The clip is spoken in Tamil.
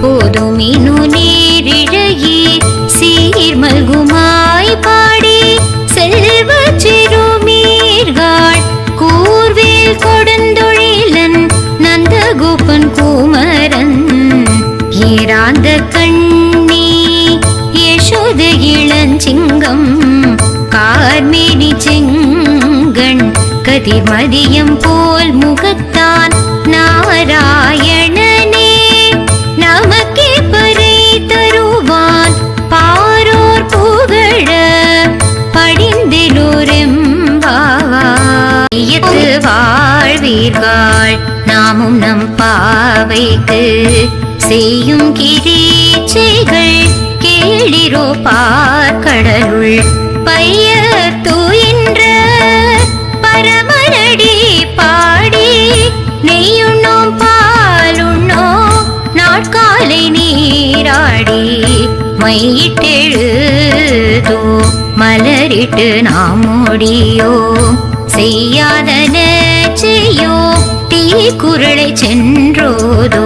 போதுமினு நேரிழையே சீர் மல்குமாய் பாடி செல்வ சிறுமீர்கள் கூர்வேல் கொடுந்தொழிலன் நந்தகோபன் கூமரன். ஏராந்த கண்ணி யசோத இளஞ்சிங்கம் கார்மேனி செங்கண் கதிர்மதியம் போல் முகத்தான் நாரா படிந்திலூரெம்பாவாயத்து வாழ்வீர்கள். நாமும் நம் பாவைக்கு செய்யும் கிரீச்சைகள் கேளிரோ பார்க்கடலுள். பைய தூயின்ற பரமனடி பாடி நெய்யுண்ணோம் பாலுண்ணோம் நாட்காலை நீராடி. மையிட்டெழுதோ மலரிட்டு நாம் முடியோ செய்யாதன செய்யோ தீ குரலை சென்றோதோ